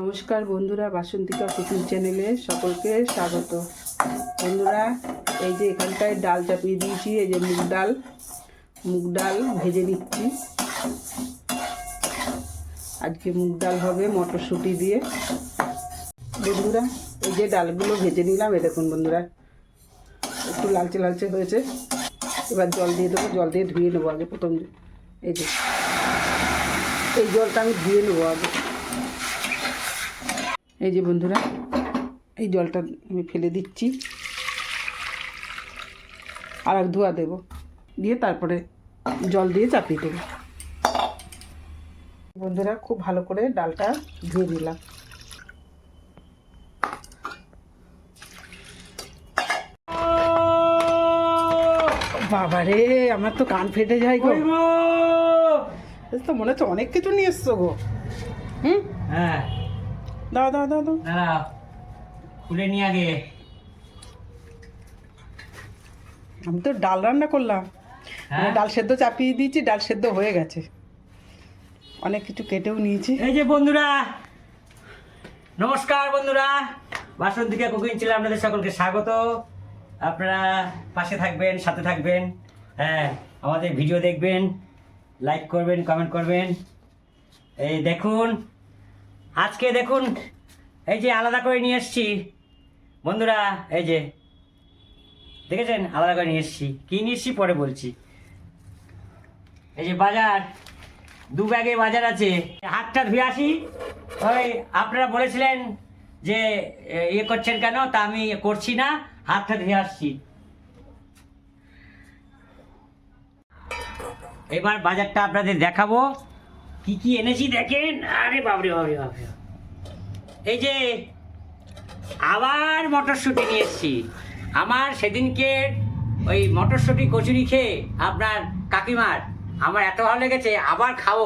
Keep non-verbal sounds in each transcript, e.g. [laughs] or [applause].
নমস্কার বন্ধুরা বাসন্তিকা কুকিং চ্যানেলে সকলকে স্বাগত। বন্ধুরা, এই যে এখানটায় ডাল চাপিয়ে দিয়েছি, এই যে মুগ ডাল। মুগ ডাল ভেজে নিচ্ছি। আজকে মুগ ডাল হবে মটরশুঁটি দিয়ে। বন্ধুরা, এই যে ডালগুলো ভেজে নিলাম এ দেখুন বন্ধুরা, একটু লালচে লালচে হয়েছে। এবার জল দিয়ে দেবো, জল দিয়ে ধুয়ে নেব আগে প্রথম। এই যে, এই জলটা আমি ধুয়ে নেব আগে। এই যে বন্ধুরা এই জলটা আমি ফেলে দিচ্ছি। আর এক ধোয়া দেবো। দিয়ে তারপরে জল দিয়ে চাপিয়ে দেবো। বন্ধুরা খুব ভালো করে ডালটা ধুয়ে দিলাম বাবা রে আমার তো কান ফেটে যায় গো। তো মনে হচ্ছে অনেক কিছু নিয়ে এসছো গো। হুম? হ্যাঁ। দাও দাও দাও দাও। দাঁড়াও খুলে নিয়ে আগে। আমি তো ডাল রান্না করলাম। হ্যাঁ? মানে ডাল সেদ্ধ চাপিয়ে দিয়েছি ডাল সেদ্ধ হয়ে গেছে। অনেক কিছু কেটেও নিয়েছি। এই যে বন্ধুরা নমস্কার বন্ধুরা। বাসন্তিকা কুকিং ছিল আপনাদের সকলকে স্বাগত। আপনারা পাশে থাকবেন সাথে থাকবেন। হ্যাঁ আমাদের ভিডিও দেখবেন লাইক করবেন কমেন্ট করবেন। এই দেখুন আজকে দেখুন, এই যে আলাদা করে নিয়ে এসছি। বন্ধুরা, এই যে, দেখেছেন? আলাদা করে নিয়ে এসছি। কী নিয়ে এসছি পরে বলছি। এই যে বাজার, দু ব্যাগে বাজার আছে। হাতটা ধুয়ে আসি। ওই আপনারা বলেছিলেন যে ইয়ে করছেন কেন? তা আমি করছি না। হাতটা ধুয়ে আসছি। এবার বাজারটা আপনাদের দেখাবো। কি কি এনেছি দেখেন? আরে বাবরে বাবরে বাবরে এই যে আবার মটরশুঁটি নিয়ে এসছি। আমার সেদিনকে ওই মটরশুঁটি কচুরি খেয়ে আপনার কাকিমার আমার এত ভালো লেগেছে আবার খাব।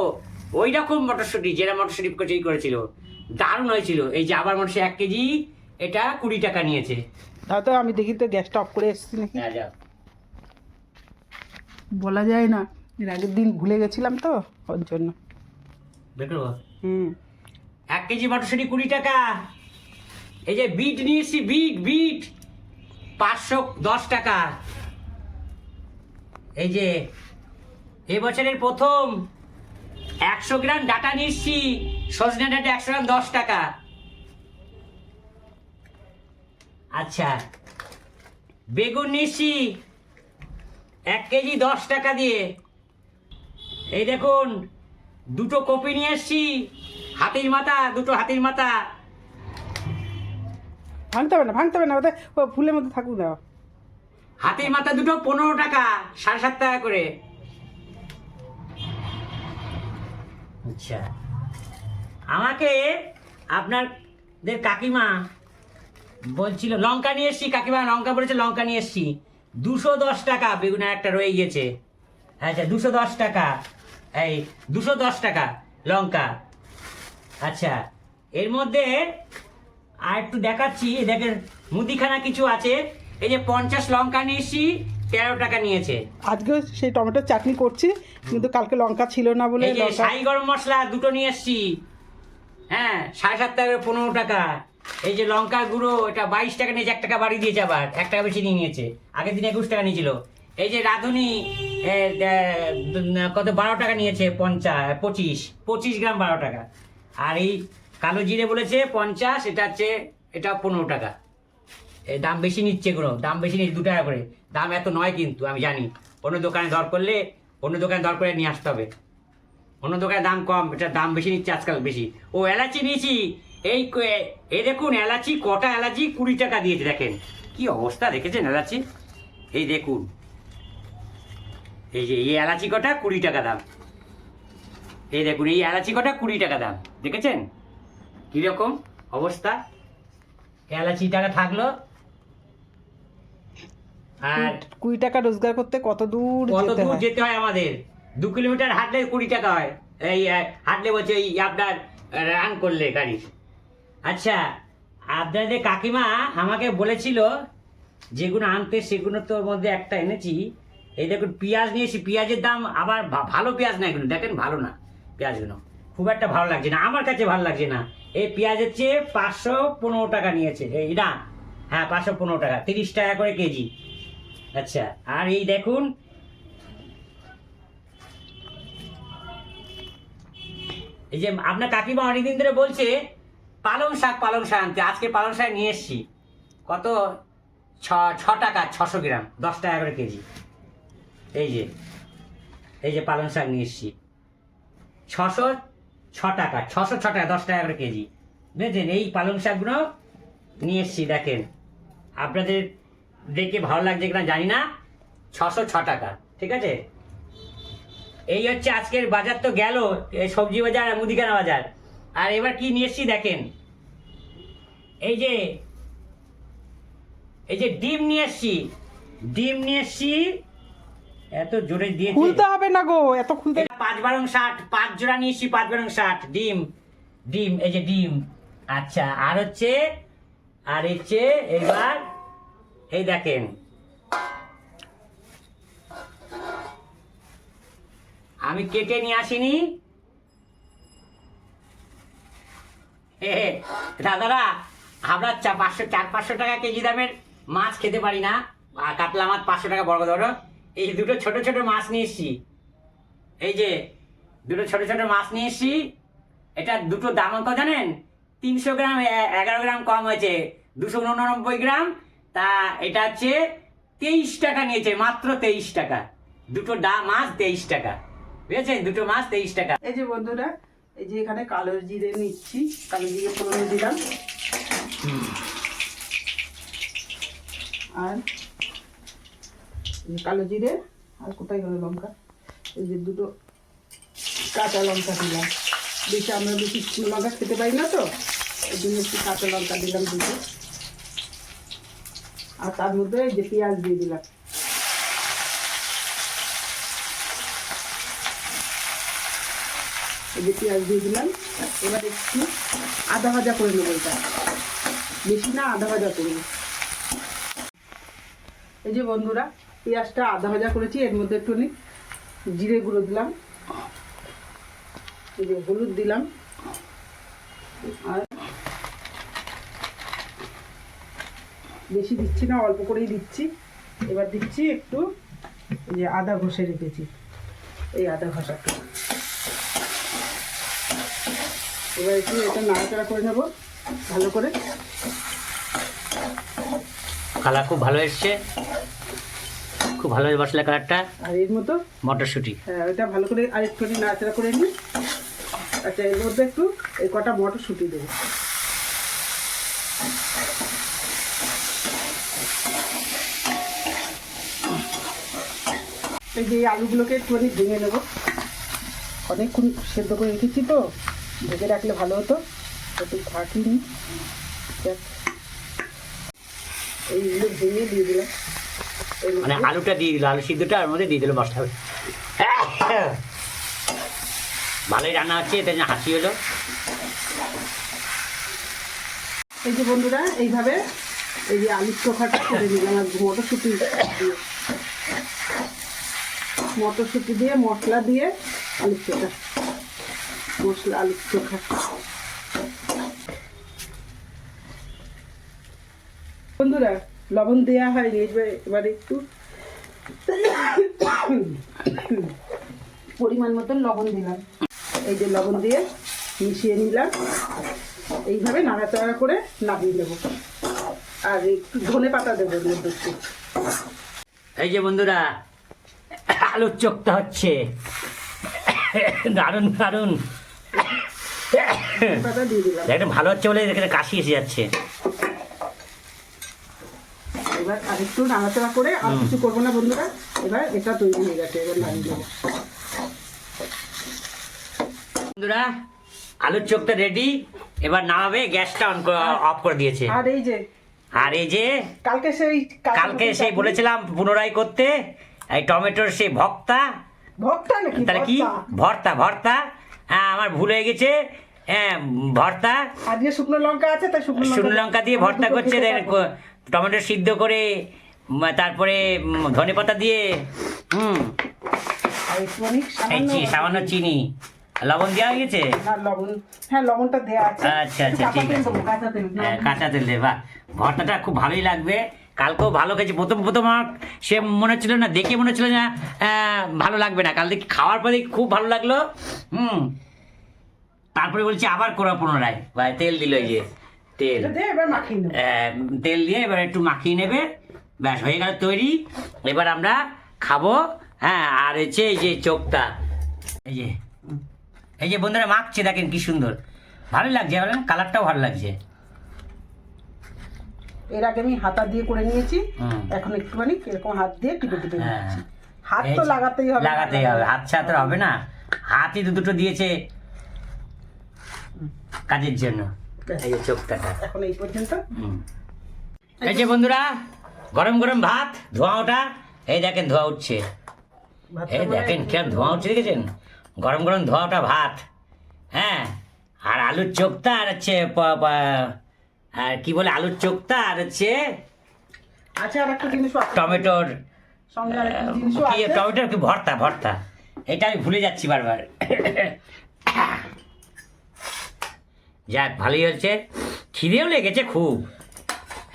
ওই রকম মটরশুঁটি যেটা মটরশুঁটি কচুরি করেছিল। দারুণ হয়েছিল। এই যে আবার মটরশুঁটি এক কেজি এটা কুড়ি টাকা নিয়েছে। তো আমি দেখি তো গ্যাসটা অফ করে এসেছি নাকি? হ্যাঁ যাও। বলা যায় না এর আগের দিন ভুলে গেছিলাম তো ওর জন্য। হুম। এক কেজি মটরশুঁটি কুড়ি টাকা। এই যে বিট নিয়েছি বিট বিট। পাঁচশো দশ টাকা। এই যে এবছরের প্রথম একশো গ্রাম ডাটা নিচ্ছি সজনে ডাটা একশো গ্রাম দশ টাকা। আচ্ছা বেগুন নিচ্ছি এক কেজি দশ টাকা দিয়ে। এই দেখুন দুটো কপি নিয়ে এসছি। হাতির মাথা দুটো হাতির মাথা। ভাঙতে হবে না ভাঙতে হবে না ওদের ও ফুলের মধ্যে থাকুক দাও। হাতির মাথা দুটো পনেরো টাকা সাড়ে সাত টাকা করে। আচ্ছা। আমাকে আপনাদের কাকিমা বলছিল লঙ্কা নিয়ে এসছি কাকিমা লঙ্কা বলেছে লঙ্কা নিয়ে এসছি। দুশো দশ টাকা বেগুনের একটা রয়ে গিয়েছে। আচ্ছা দুশো দশ টাকা। এই দুশো দশ টাকা লঙ্কা। আচ্ছা এর মধ্যে আর একটু দেখাচ্ছি দেখেন মুদিখানা কিছু আছে। এই যে পঞ্চাশ লঙ্কা নিয়ে এসছি তেরো টাকা নিয়েছে। আজকে সেই টমেটোর চাটনি করছি কিন্তু কালকে লঙ্কা ছিল না বলে এই যে লঙ্কা গরম মশলা দুটো নিয়ে এসছি। হ্যাঁ সাড়ে সাত টাকা পনেরো টাকা। এই যে লঙ্কা গুঁড়ো এটা বাইশ টাকা নিয়েছে এক টাকা বাড়ি দিয়েছে আবার এক টাকা বেশি নিয়ে নিয়েছে। আগের দিন একুশ টাকা নিয়েছিল। এই যে রাঁধুনি কত বারো টাকা নিয়েছে? পঞ্চাশ পঁচিশ। পঁচিশ গ্রাম বারো টাকা। আর এই কালো জিরে বলেছে পঞ্চাশ, এটা হচ্ছে, এটা পনেরো টাকা। দাম বেশি নিচ্ছে এগুলো দাম বেশি নিচ্ছে দু টাকা করে। দাম এত নয় কিন্তু, আমি জানি। অন্য দোকানে দর করলে, অন্য দোকানে দর করে নিয়ে আসতে হবে। অন্য দোকানে দাম কম, এটা দাম বেশি নিচ্ছে আজকাল বেশি। ও এলাচি নিয়েছি। এই এই দেখুন, এলাচি, কটা এলাচি কুড়ি টাকা দিয়েছে, দেখেন। কি অবস্থা দেখেছেন এলাচি? এই দেখুন। এই যে এই এলাচি কটা কুড়ি টাকা দাম। এই দেখুন এই এলাচি কটা কুড়ি টাকা দাম। দেখেছেন? কীরকম অবস্থা? এলাচি টাকা থাকল। আর কুড়ি টাকা রোজগার করতে কত দূর কত দূর যেতে হয় আমাদের? দু কিলোমিটার হাঁটলে কুড়ি টাকা হয়। এই হাঁটলে বলছে এই আপনার রান করলে গাড়ির আচ্ছা আপনাদের কাকিমা আমাকে বলেছিল যেগুলো আনতে সেগুলো তোর মধ্যে একটা এনেছি। এই দেখুন, পেঁয়াজ নিয়েছি, পেঁয়াজের দাম আবার ভালো পেঁয়াজ না এগুলো দেখেন, ভালো না পেঁয়াজগুলো। খুব একটা ভালো লাগছে না, আমার কাছে ভালো লাগছে না। এই পেঁয়াজের চেয়ে পাঁচশো পনেরো টাকা নিয়েছে। এই না হ্যাঁ পাঁচশো পনেরো টাকা, তিরিশ টাকা করে কেজি। আচ্ছা আর এই দেখুন, এই যে আপনার কাকিমা অনেকদিন ধরে বলছে, পালং শাক পালং শাক আনতে। আজকে পালং শাক নিয়ে এসছি। কত? ছ ছ টাকা, ছশো গ্রাম, দশ টাকা করে কেজি। এই যে এই যে পালং শাক নিয়ে এসছি। ছশো ছ টাকা, ছশো ছ টাকা, দশ টাকা করে কেজি। বুঝেছেন? এই পালং শাকগুলো নিয়ে এসছি, দেখেন। আপনাদের দেখে ভালো লাগছে কিনা জানি না। ছশো ছ টাকা, ঠিক আছে? এই হচ্ছে আজকের বাজার তো গেল, এই সবজি বাজার আর মুদিখানা বাজার। আর এবার কি নিয়ে এসছি দেখেন? এই যে এই যে ডিম নিয়ে এসছি। ডিম নিয়ে এসছি এত জোরে দিয়েছে। খুলতে হবে না গো এত খুলতে পাঁচ বারং ষাট পাঁচ জোড়া নিয়ে এসছি পাঁচ বারং ষাট। ডিম ডিম এই যে ডিম। আচ্ছা আর হচ্ছে আর হচ্ছে এবার এই দেখেন। আমি কেটে নিয়ে আসিনি। দাদারা আমরা চা পাঁচশো চার পাঁচশো টাকা কেজি দামের মাছ খেতে পারি না। কাতলা মাছ পাঁচশো টাকা বড় ধরো। এই দুটো ছোট ছোট মাছ নিয়ে এসছি। এই যে দুটো ছোট ছোট মাছ নিয়ে এসছি। এটা দুটো দাম কত জানেন? তিনশো গ্রাম এগারো গ্রাম কম হয়েছে। দুশো উননব্বই গ্রাম। তা এটা হচ্ছে তেইশ টাকা নিয়েছে মাত্র তেইশ টাকা। দুটো ডা মাছ তেইশ টাকা। বুঝেছেন? দুটো মাছ তেইশ টাকা। এই যে বন্ধুরা এই যে এখানে কালো জিরে নিচ্ছি। কালো জিরে ফোড়নে দিলাম। আর কালো জিরে আর কোথায় গেল লঙ্কা? এই যে দুটো কাঁচা লঙ্কা দিলাম। বেশি আমরা বেশি লঙ্কা খেতে পারি না তো? এই জন্য একটু কাঁচা লঙ্কা দিলাম দুটো। আর তার মধ্যে এই যে পেঁয়াজ দিয়ে দিলাম। এই যে পেঁয়াজ দিয়ে দিলাম। এবার একটু আদা ভাজা করে নেব এটা। বেশি না, আদা ভাজা করব এই যে বন্ধুরা পেঁয়াজটা আদা ভাজা করেছি, এর মধ্যে একটু জিরে গুঁড়ো দিলাম। হলুদ দিলাম। আর বেশি দিচ্ছি না, অল্প করেই দিচ্ছি। এবার দিচ্ছি একটু যে আদা ঘষে রেখেছি, এই আদা ঘষাটা এবার একটু এটা নাড়াচাড়া করে নেব, ভালো করে। কালার খুব ভালো এসছে। খুব ভালো মশলা কালারটা আর এর মতো? মটরশুঁটি। হ্যাঁ ওটা ভালো করে আর একটু নাড়াচাড়া করে নিই। আচ্ছা এর মধ্যে একটু এই কটা মটরশুঁটি দেবো। এই যে আলুগুলোকে একটুখানি ভেঙে নেব। অনেকক্ষণ সেদ্ধ করে রেখেছি তো ভেজে রাখলে ভালো হতো। একটু থাকিনি। এইগুলো ভেঙে দিয়ে দিলাম। মানে আলুটা দিয়ে দিল, আলু সিদ্ধটা আর মধ্যে দিয়ে দিল মশলা। ভালোই রান্না হচ্ছে, এটা হাসি হলো। এই যে বন্ধুরা, এইভাবে এই যে আলুর চোখাটা করে নিলাম আর মটরশুঁটি দিয়ে। মটরশুঁটি দিয়ে, মশলা দিয়ে আলুর চোখা। মশলা, আলুর চোখা। বন্ধুরা লবণ দেওয়া হয়নি এবার এবার একটু পরিমাণ মতন লবণ দিলাম। এই যে লবণ দিয়ে মিশিয়ে নিলাম। এইভাবে নাড়াচাড়া করে নামিয়ে নেব। আর একটু ধনে পাতা দেবো মধ্যে একটু। এই যে বন্ধুরা আলুর চোখটা হচ্ছে। দারুণ দারুণ। এটা ভালো হচ্ছে বলে এখানে কাশি এসে যাচ্ছে। এবার আর একটু নাড়াচাড়া করে আর কিছু করব না বন্ধুরা। এবার এটা তৈরি হয়ে গেছে এবার নামিয়ে দেবো। বন্ধুরা আলুর চোখটা রেডি এবার নামাবে গ্যাসটা অন অফ করে দিয়েছে। আর এই যে আর এই যে কালকে সেই কালকে সেই বলেছিলাম পুনরায় করতে। এই টমেটোর সেই ভক্তা ভক্তা নাকি? তাহলে কি? ভর্তা? ভর্তা ভর্তা। হ্যাঁ আমার ভুল হয়ে গেছে। হ্যাঁ ভর্তা। আজকে শুকনো লঙ্কা আছে তাই শুকনো লঙ্কা দিয়ে ভর্তা করছে। টমেটো সিদ্ধ করে তারপরে ধনে পাতা দিয়ে হুম সামান্য চিনি। লবণ দেওয়া হয়ে গেছে? হ্যাঁ লবণটা দেওয়া আছে। আচ্ছা আচ্ছা ঠিক আছে। কাঁচা তেল হ্যাঁ, বাহ ভর্তাটা খুব ভালোই লাগবে। কালকেও ভালো খেয়েছি। প্রথম প্রথম আমার সে মনে হচ্ছিল না দেখে মনে হচ্ছিল না ভালো লাগবে না। কাল দেখি খাওয়ার পরে খুব ভালো লাগল হুম। তারপরে বলছি আবার করা পুনরায়। ভাই তেল দিল এই যে। তেল। তেল দিয়ে এবার একটু মাখিয়ে নেবে। ব্যাস হয়ে গেল তৈরি। এবার আমরা খাব হ্যাঁ আর হচ্ছে এই যে চোখটা এই যে এই যে বন্ধুরা মাখছে দেখেন কি সুন্দর। ভালো লাগছে বলেন কালারটাও ভালো লাগছে। এর আগে আমি হাতা দিয়ে করে নিয়েছি এখন একটুখানি এরকম হাত দিয়ে টিপে টিপে হ্যাঁ। নিচ্ছি। হাত তো লাগাতেই হবে। লাগাতেই হবে হাত ছাড়া হবে না। হাতই তো দুটো দিয়েছে। কাজের জন্য। এই যে চোখটাটা এখন এই পর্যন্ত। এই যে বন্ধুরা গরম গরম ভাত ধোঁয়া ওটা এই দেখেন ধোঁয়া উঠছে। এই মানে- দেখেন কেমন ধোঁয়া উঠছে দেখেছেন? গরম গরম ধোঁয়া ওটা ভাত। হ্যাঁ আর আলুর চোখটা আর হচ্ছে আর কি বলে আলুর চোখটা আর হচ্ছে আচ্ছা আর একটা জিনিস টমেটোর টমেটোর কি ভর্তা ভর্তা। এটা আমি ভুলে যাচ্ছি বারবার। যাক ভালোই হচ্ছে। খিদেও লেগেছে খুব।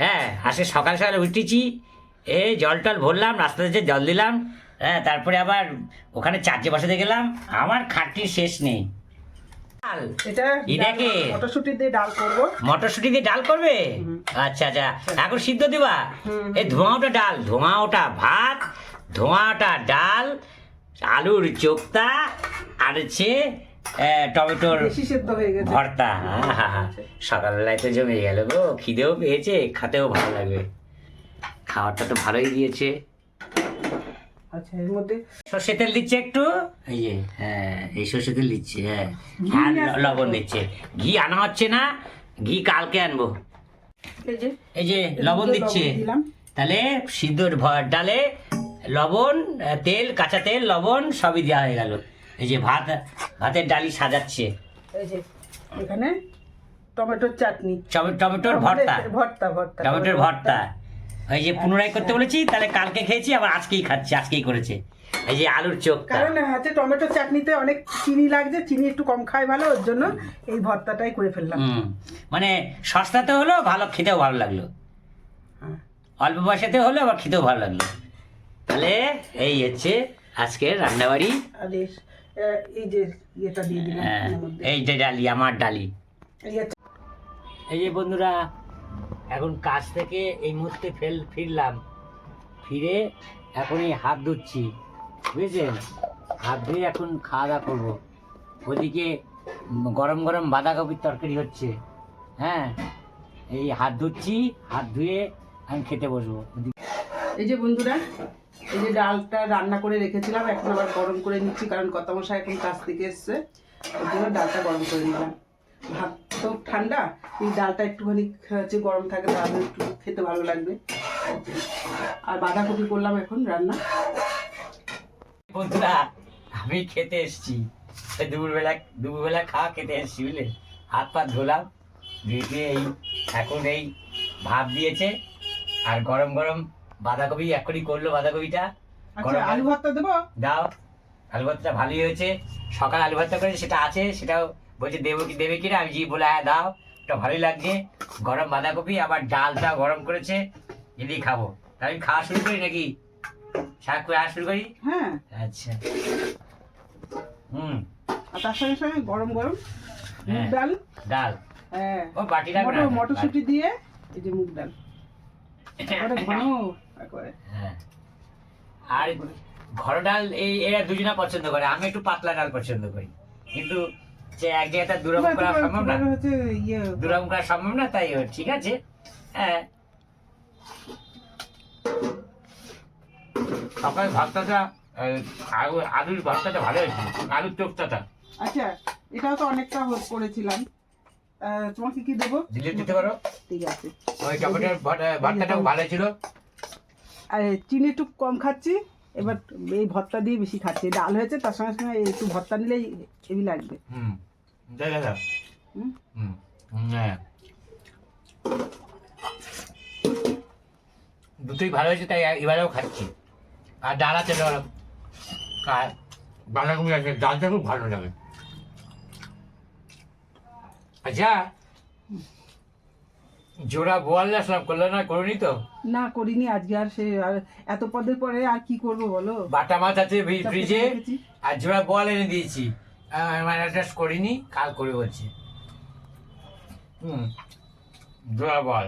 হ্যাঁ আসে সকাল সকালে উঠেছি। এ জল টল ভরলাম রাস্তাতে যে জল দিলাম। হ্যাঁ তারপরে আবার ওখানে চার্জে বসাতে গেলাম। আমার খাটনির শেষ নেই। মটরশুটি দিয়ে ডাল করব। মটরশুঁটি দিয়ে ডাল করবে? আচ্ছা আচ্ছা। এখন সিদ্ধ দিবা। এই ধোঁয়া ওটা ডাল ধোঁয়া ওটা ভাত ধোঁয়া ওটা ডাল আলুর চোক্তা আর হচ্ছে টমেটোর সেদ্ধ হয়ে গেছে। ভর্তা সকালবেলায় তো জমে গেল গো খিদেও পেয়েছে খেতেও ভালো লাগবে। খাবারটা তো ভালোই দিয়েছে। আচ্ছা এর মধ্যে? সর্ষে তেল দিচ্ছে একটু? এই যে হ্যাঁ এই সর্ষে তেল দিচ্ছে হ্যাঁ। আর লবণ দিচ্ছে। ঘি আনা হচ্ছে না ঘি কালকে আনব। এই যে লবণ দিচ্ছে। তাহলে সিদ্ধর ভ- ডালে লবণ তেল কাঁচা তেল লবণ সবই দেওয়া হয়ে গেল। এই যে ভাত ভাতের ডালি সাজাচ্ছে। এই যে এখানে টমেটোর চাটনি। টমে- টমেটোর ভর্তা। ভর্তা ভর্তা। টমেটোর ভর্তা। এই যে পুনরায় করতে বলেছি তাহলে কালকে খেয়েছি আবার আজকেই খাচ্ছি আজকেই করেছে। এই যে আলুর চোখটা কারণ হচ্ছে টমেটোর চাটনিতে অনেক চিনি লাগছে চিনি একটু কম খায় ভালো ওর জন্য এই ভর্তাটাই করে ফেললাম। মানে সস্তাতে হলো ভালো খেতেও ভালো লাগল। হ্যাঁ। অল্প পয়সাতে হলো আবার খেতেও ভালো লাগল। তাহলে এই হচ্ছে আজকের রান্নাবাড়ি। আহ, এই যে ইয়েটা দিয়ে দিলাম হ্যাঁ, এর মধ্যে। এই যে ডালি আমার ডালি। এই যে বন্ধুরা এখন কাজ থেকে এই মুহূর্তে ফেল ফিরলাম। ফিরে এখন এই হাত ধুচ্ছি বুঝেছেন? হাত ধুয়ে এখন খাওয়া দাওয়া করব। ওদিকে গরম গরম বাঁধাকপির তরকারি হচ্ছে। হ্যাঁ এই হাত ধুচ্ছি হাত ধুয়ে আমি খেতে বসবো। ওদিকে এই যে বন্ধুরা, এই যে ডালটা রান্না করে রেখেছিলাম, এখন আবার গরম করে নিচ্ছি, কারণ কত মশা এখন কাছ থেকে এসছে। ওর জন্য ডালটা গরম করে নিলাম। ভাত তো ঠান্ডা, এই ডালটা একটুখানি হচ্ছে গরম থাকে, তাহলে একটু খেতে ভালো লাগবে। আর বাঁধাকপি করলাম এখন রান্না। বন্ধুরা, আমি খেতে এসেছি। দুপুরবেলা দুপুরবেলা খাওয়া খেতে এসেছি, বুঝলে? হাত পা ধুলাম ধুয়ে এই এখন এই ভাত দিয়েছে, আর গরম গরম বাঁধাকপি এখনই করল বাঁধাকপিটা। আচ্ছা আলু ভর্তা দেবো? দাও। আলু ভর্তাটা ভালোই হয়েছে। সকাল আলু ভর্তা করেছে সেটা আছে সেটাও বলছে দেবো কি দেবে কিনা? আমি জি বলে হ্যাঁ দাও। ওটা ভালোই লাগছে। গরম বাঁধাকপি আবার ডালটা গরম করেছে। যদি খাব। তাহলে আমি খাওয়া শুরু করি নাকি? শাক করে খাওয়া শুরু করি? হ্যাঁ। আচ্ছা। হুম। আর তার সঙ্গে সঙ্গে গরম গরম মুগ হ্যাঁ। ডাল। ডাল। হ্যাঁ। ও বাটি না মটরশুঁটি দিয়ে এই যে মুগ ডাল। [laughs] একেবারে হ্যাঁ। আর ঘর ডাল এই এরা দুজনা পছন্দ করে আমি একটু পাতলা ডাল পছন্দ করি। কিন্তু যে দুরকম করা সম্ভব না। ইয়ে দুরকম করা সম্ভব না তাই ঠিক আছে। হ্যাঁ। সকাল ভাতটা আলু আলুর ভাতটা ভালো হয়েছে আলুর চোখটাটা আচ্ছা এটাও তো অনেকটা হোক করেছিলাম। তোমাকে কি দেবো? দিলে দিতে পারো? ঠিক আছে। ওই টমেটোর ভর্তাটাও ভালো ছিল। আর চিনি একটু কম খাচ্ছি এবার এই ভর্তা দিয়ে বেশি খাচ্ছি। ডাল হয়েছে তার সঙ্গে সঙ্গে একটু ভর্তা নিলেই হেভি লাগবে। হুম হুম? হ্যাঁ দুটোই ভালো হয়েছে তাই এবারেও খাচ্ছি। আর ডাল আছে আর বাঁধাকপি আছে ডালটা খুব ভালো লাগে। আচ্ছা জোড়া বোয়াল আসলাম করলে না করিনি তো? না করিনি আজকে আর সে আর এত পদের পরে আর কি করব বলো? বাটা মাছ আছে ফ্রিজে আর জোড়া বোয়াল এনে দিয়েছি। ম্যানেজার করিনি কাল করে বলছি। হুম জোড়া বল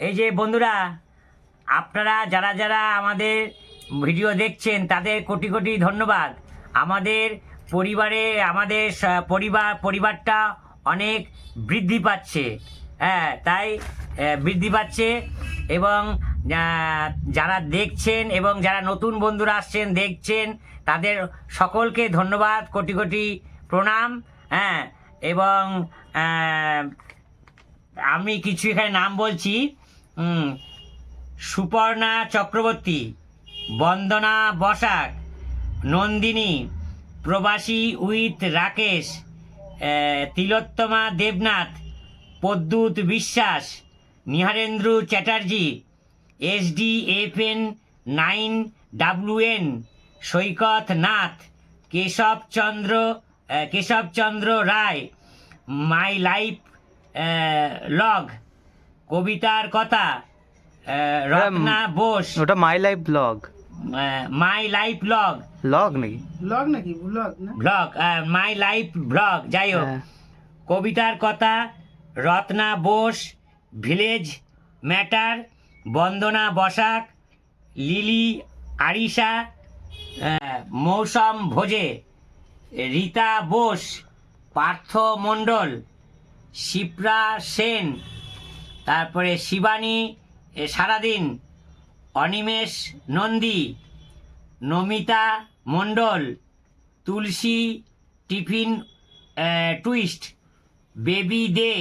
এই যে বন্ধুরা আপনারা যারা যারা আমাদের ভিডিও দেখছেন তাদের কোটি কোটি ধন্যবাদ। আমাদের পরিবারে আমাদের পরিবার পরিবারটা অনেক বৃদ্ধি পাচ্ছে। হ্যাঁ তাই বৃদ্ধি পাচ্ছে এবং যারা দেখছেন এবং যারা নতুন বন্ধুরা আসছেন, দেখছেন, তাদের সকলকে ধন্যবাদ, কোটি কোটি প্রণাম। হ্যাঁ এবং আমি কিছু এখানে নাম বলছি। Suparna Chakraborty, Bandana Basak, Nandini, Probashi with Rakesh Tilottama Debnath Pradyut Biswas Niharendra Chatterjee S D F N nine W N Saikat Nath Keshabchandra Keshabchandra Roy my life log কবিতার কথা রত্না বোস। ওটা my life blog my life log log নাকি? Blog নাকি? Blog না? Blog my life blog যাই হোক হ্যাঁ। কবিতার কথা Ratna Bose village matter Bandana Basak Lily Arisha Mousam ভোজে Rita Bose Partha Mondal Shipra Sen তারপরে শিবানী এ, সারাদিন Animesh Nandi Namita Mondal Tulsi tiffin twist Baby De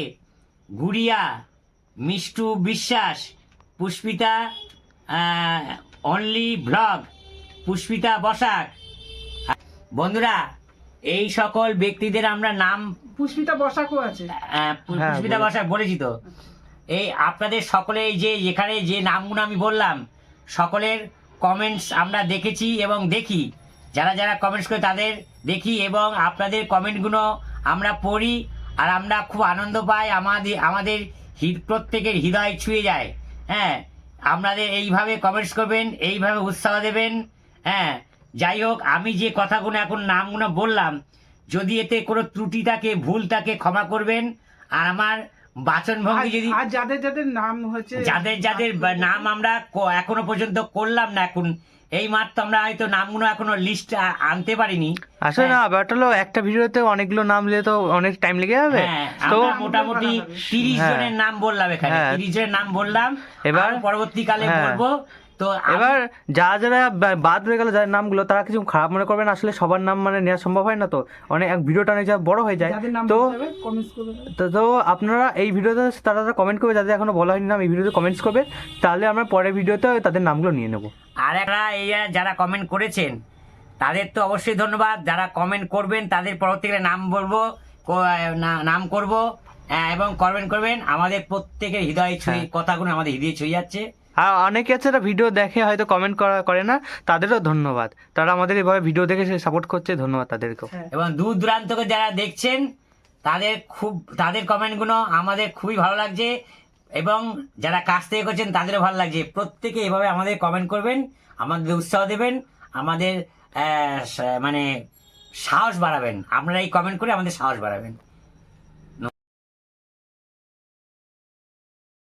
Guriya Mishtu Biswas Pushpita only blog Pushpita Basak. বন্ধুরা এই সকল ব্যক্তিদের আমরা নাম পুষ্পিতা বসাকও আছে। আহ, পু- হ্যাঁ, পুষ্পিতা বসাক বলেছি তো। এই আপনাদের সকলে এই যে এখানে যে নামগুলো আমি বললাম সকলের কমেন্টস আমরা দেখেছি এবং দেখি। যারা যারা কমেন্টস করে তাদের দেখি এবং আপনাদের কমেন্টগুলো আমরা পড়ি আর আমরা খুব আনন্দ পাই, আমাদের আমাদের প্রত্যেকের হৃদয় ছুঁয়ে যায়। হ্যাঁ আপনাদের এইভাবে কমেন্টস করবেন, এইভাবে উৎসাহ দেবেন। হ্যাঁ যাই হোক, আমি যে কথাগুলো এখন নামগুলো বললাম, যদি এতে কোনো ত্রুটি থাকে, ভুল থাকে, ক্ষমা করবেন। আর আমার বাচন ভঙ্গি যদি আর যাদের যাদের নাম হচ্ছে যাদের যাদের নাম আমরা এখনও পর্যন্ত করলাম না এখন। এই মাত্র আমরা হয়তো নামগুলো এখনও লিস্ট আনতে পারিনি। আসলে না ব্যাপারটা হলো একটা ভিডিওতে অনেকগুলো নাম নিলে তো অনেক টাইম লেগে যাবে। হ্যাঁ তো মোটামুটি তিরিশ হ্যাঁ। জনের নাম বললাম এখানে। হ্যাঁ। তিরিশ জনের নাম বললাম। এবার- পরবর্তীকালে হ্যাঁ। বলব। তো এবার যারা যারা বাদ রয়ে গেল যাদের নামগুলো তারা কিছু খারাপ মনে করবেন আসলে সবার নাম মানে নেওয়া সম্ভব হয় না তো। অনেক এক ভিডিওটা অনেক যা বড় হয়ে যায়। তো তো আপনারা এই ভিডিওতে তারা তারা কমেন্ট করবে যাদের এখনও বলা হয়নি নাম এই ভিডিওতে কমেন্টস করবে। তাহলে আমরা পরের ভিডিওতে তাদের নামগুলো নিয়ে নেব। আর একটা এই যারা কমেন্ট করেছেন তাদের তো অবশ্যই ধন্যবাদ। যারা কমেন্ট করবেন তাদের পরবর্তীকালে নাম বলব নাম করব এবং কমেন্ট করবেন। আমাদের প্রত্যেকের হৃদয়ে ছুঁয়ে হ্যাঁ। কথাগুলো আমাদের হৃদয়ে ছুঁয়ে যাচ্ছে। আর অনেকে আছে যারা ভিডিও দেখে হয়তো কমেন্ট করা করে না তাদেরও ধন্যবাদ। তারা আমাদের এভাবে ভিডিও দেখে সাপোর্ট করছে ধন্যবাদ তাদেরকেও। হ্যাঁ। এবং দূর দূরান্তকে যারা দেখছেন তাদের খুব তাদের কমেন্টগুলো আমাদের খুবই ভালো লাগছে এবং যারা কাজ থেকে করছেন তাদেরও ভালো লাগছে। প্রত্যেকে এভাবে আমাদের কমেন্ট করবেন আমাদের উৎসাহ দেবেন আমাদের মানে সাহস বাড়াবেন। আপনারা এই কমেন্ট করে আমাদের সাহস বাড়াবেন।